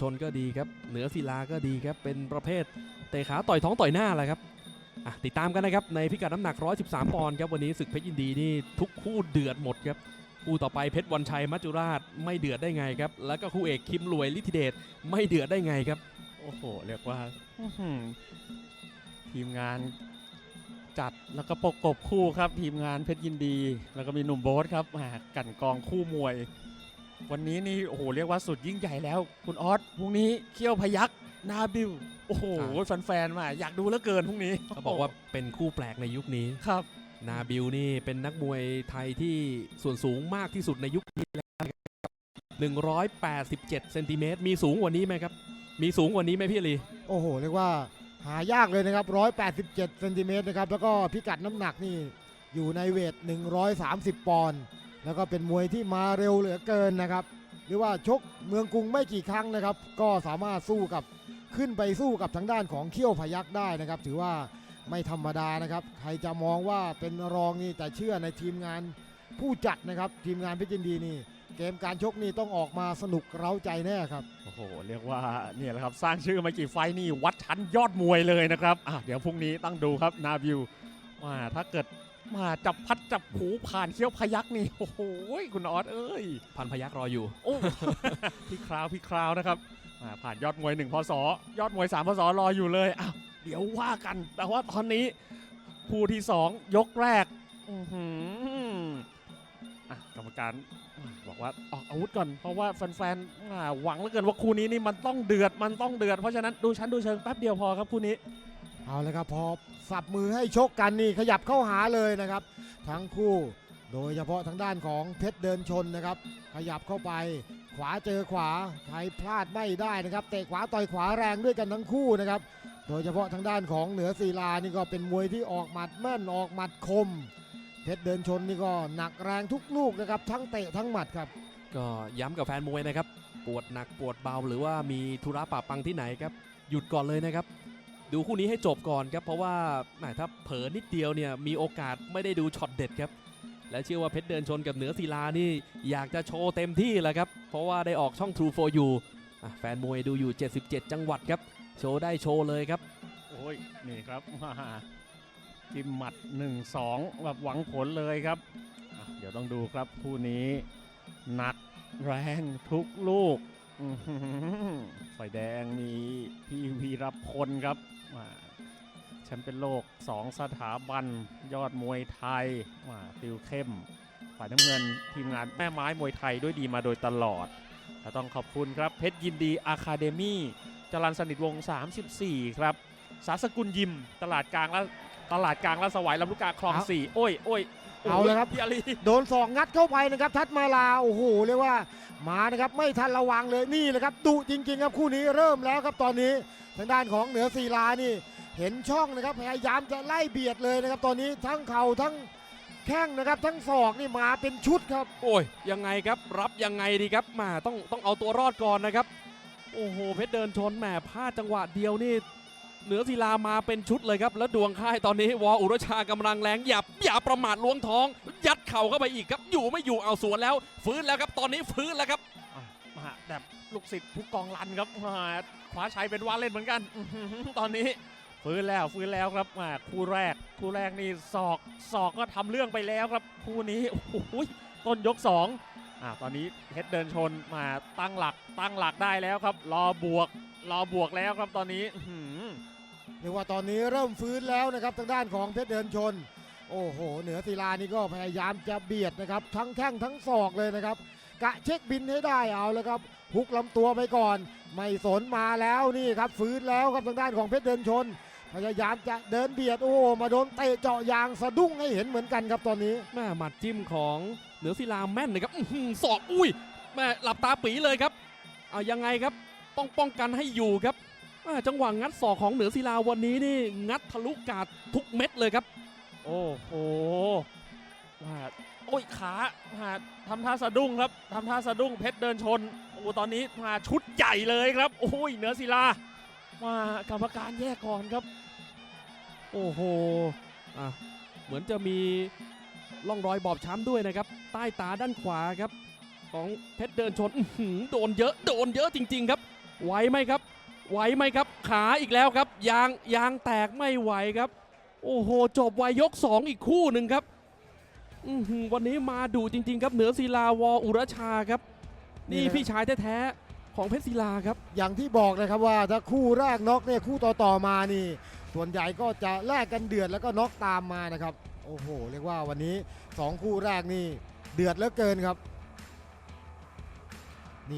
ชนก็ดีครับ เหนือศิลาก็ดีครับ เป็นประเภทเตะขาต่อยท้องต่อยหน้าแหละครับอะติดตามกันนะครับ ในพิกัดน้ำหนัก 113 ปอนด์ครับ วันนี้ศึกเพชรยินดีนี่ทุกคู่เดือดหมดครับ คู่ต่อไปเพชรวันชัยมัจจุราชไม่เดือดได้ไงครับ แล้วก็คู่เอกคิมรวยลิทธิเดชไม่เดือดได้ไงครับ โอ้โห เรียกว่าอื้อหือทีมงานจัดแล้วก็ประกบคู่ครับ ทีมงานเพชรยินดี แล้วก็มีหนุ่มโบ๊ทครับแหมกลันกองคู่มวย วันนี้นี่โอ้โหเรียกว่าสุดยิ่งใหญ่แล้ว คุณออสพรุ่งนี้เขี้ยวพยักนาบิวโอ้โหอ่าแฟนๆมาอยากดูเหลือเกินพรุ่งนี้เขาบอกว่าเป็นคู่แปลกในยุคนี้ครับ นาบิลนี่เป็นนักมวยไทยที่ส่วนสูงมากที่สุดในยุคนี้แล้วครับ187เซนติเมตรมีสูงกว่านี้ไหมครับ มีสูงกว่านี้ไหมพี่ลีโอ้โหเรียกว่าหายากเลยนะครับ187เซนติเมตรนะครับแล้วก็พิกัดน้ำหนักนี่อยู่ในเวท 130 ปอนด์ แล้วก็เป็นมวยที่มาเร็วเหลือเกินนะครับ หรือว่าชกเมืองกรุงไม่กี่ครั้งนะครับ ก็สามารถสู้กับขึ้นไปสู้กับทางด้านของเขี้ยวพยักได้นะครับ ถือว่าไม่ธรรมดานะครับ ใครจะมองว่าเป็นรองนี่แต่เชื่อในทีมงานผู้จัดนะครับ ทีมงานพิจินดีนี่ เกมการชกนี่ต้องออกมาสนุกเร้าใจแน่ครับ โอ้โห เรียกว่าเนี่ยแหละครับสร้างชื่อมากี่ไฟนี่วัดชั้นยอดมวยเลยนะครับอะเดี๋ยวพรุ่งนี้ต้องดูครับนาบิวว่าถ้าเกิด มาจับพัดจับผูผ่านเขี้ยวพยักนี่โอ้โหคุณออสเอ้ยพันพยักรออยู่โอ้พี่คราวพี่คราวนะครับอ่าผ่านยอดมวย1พศยอดมวย3พศรออยู่เลยอ้าวเดี๋ยวว่ากัน แต่ว่าตอนนี้คู่ที่2ยกแรกอื้อหืออะกรรมการบอกว่าออกอาวุธก่อนเพราะว่าแฟนๆอ่าหวังเหลือเกินว่าคู่นี้นี่มันต้องเดือดมันต้องเดือดเพราะฉะนั้นดูชั้นดูเชิงแป๊บเดียวพอครับคู่นี้ เอาเลยครับพอสับมือให้ชกกันนี่ขยับเข้าหาเลยนะครับ ทั้งคู่โดยเฉพาะทางด้านของเพชรเดินชนนะครับ ขยับเข้าไป ขวาเจอขวาใครพลาดไม่ได้นะครับเตะขวาต่อยขวาแรงด้วยกันทั้งคู่นะครับ โดยเฉพาะทางด้านของเหนือศิลานี่ก็เป็นมวยที่ออกหมัดแม่นออกหมัดคม เพชรเดินชนนี่ก็หนักแรงทุกลูกนะครับทั้งเตะทั้งหมัดครับ ก็ย้ำกับแฟนมวยนะครับปวดหนักปวดเบาหรือว่ามีธุระปะปังที่ไหนครับหยุดก่อนเลยนะครับ ดูคู่นี้ให้จบก่อนครับเพราะว่าแหมถ้าเผลอนิดเดียวเนี่ยมีโอกาสไม่ได้ดูช็อตเด็ดครับ และเชื่อว่าเพชรเดินชนกับเหนือศิลานี่อยากจะโชว์เต็มที่แหละครับ เพราะว่าได้ออกช่อง True for You อ่แฟนมวยดูอยู่ 77 จังหวัดครับ โชว์ได้โชว์เลยครับ โอ้ย นี่ครับจิ้มหมัด 1 2 แบบหวังผลเลยครับ เดี๋ยวต้องดูครับคู่นี้หนักแรงทุกลูก ฝ่ายแดงมีพี่วีรพลครับมาแชมป์เป็นโลก 2 สถาบัน ยอดมวยไทยมาติวเข้ม ฝ่ายน้ำเงินทีมงานแม่ไม้มวยไทยด้วยดีมาโดยตลอดและต้องขอบคุณครับ เพชรยินดีอะคาเดมี่จรันสนิทวง 34 ครับ สาสกุลยิม ตลาดกลางและตลาดกลางและสวายลำลูกกาคลองสี่โอ้ยโอ้ย เอาเลยครับ พี่อาลีโดนศอกงัดเข้าไปนะครับ ทัดมาลาโอ้โหเรียกว่ามานะครับไม่ทันระวังเลยนี่แหละครับดุจริง ๆ ครับคู่นี้เริ่มแล้วครับตอนนี้ทางด้านของเหนือศิลานี่ เห็นช่องนะครับพยายามจะไล่เบียดเลยนะครับ ตอนนี้ทั้งเข่าทั้งแข้งนะครับ ทั้งศอกนี่มาเป็นชุดครับโอ้ยยังไงครับรับยังไงดีครับมาต้องต้องเอาตัวรอดก่อนนะครับ โอ้โหเพชรเดินชนแหมพลาดจังหวะเดียวนี่ เหนือศิลามาเป็นชุดเลยครับ แล้วดวงค่ายตอนนี้วออุรชากำลังแรงอย่าอย่าประมาทล้วงท้อง ยัดเข่าเข้าไปอีกครับ อยู่ไม่อยู่เอาสวนแล้ว ฟื้นแล้วครับ ตอนนี้ฟื้นแล้วครับมาแบบลูกศิษย์ผู้กองรันครับมาคว้าชัยเป็นว่าเล่นเหมือนกัน ตอนนี้ฟื้นแล้วฟื้นแล้วครับมาคู่แรก คู่แรกนี่ศอกศอกก็ทำเรื่องไปแล้วครับ คู่นี้โอ้โหต้นยกสองอ่าตอนนี้เพชรเดินชนมาตั้งหลักตั้งหลักได้แล้วครับ รอบวกรอบวกแล้วครับตอนนี้อื เรียกว่าตอนนี้เริ่มฟื้นแล้วนะครับทางด้านของเพชรเดินชน โอ้โห เหนือศิลานี่ก็พยายามจะเบียดนะครับ ทั้งแข้งทั้งศอกเลยนะครับ กะเช็คบินให้ได้เอาแล้วครับฮุกลำตัวไปก่อน ไม่สนมาแล้วนี่ครับฟื้นแล้วครับทางด้านของเพชรเดินชน พยายามจะเดินเบียดโอ้มาโดนเตะเจาะยางสะดุ้งให้เห็นเหมือนกันครับตอนนี้แม่หมัดจิ้มของเหนือศิลาแม่นเลยครับอื้อหือศอกอุ้ยแม่หลับตาปีเลยครับเอายังไงครับต้องป้องกันให้อยู่ครับ จังหวะงัดศอกของเหนือศิลาวันนี้นี่งัดทะลุกาดทุกเม็ดเลยครับ โอ้โหว่าโอ้ยขามาทำท่าสะดุ้งครับทำท่าสะดุ้งเพชรเดินชนโอ้ตอนนี้มาชุดใหญ่เลยครับ โอ้ยเหนือศิลามากรรมการแยกก่อนครับ โอ้โหอะเหมือนจะมีร่องรอยบอบช้ำด้วยนะครับ ใต้ตาด้านขวาครับ ของเพชรเดินชนอื้อหือโดนเยอะโดนเยอะจริง ๆ ครับไหวไหมครับ ไหวไหมครับ ขาอีกแล้วครับ ยางยางแตกไม่ไหวครับ โอ้โห จบไวยก 2 อีกคู่หนึ่งครับอื้อหือวันนี้มาดูจริง ๆ ครับเหนือศิลาวออุรชาครับ นี่นี่นะพี่ชายแท้ๆของเพชรศิลาครับ อย่างที่บอกเลยครับว่าถ้าคู่แรกน็อกเนี่ยคู่ต่อๆมานี่ ส่วนใหญ่ก็จะแลกกันเดือดแล้วก็น็อกตามมานะครับ โอ้โห เรียกว่าวันนี้ 2 คู่แรกนี่เดือดเหลือเกินครับ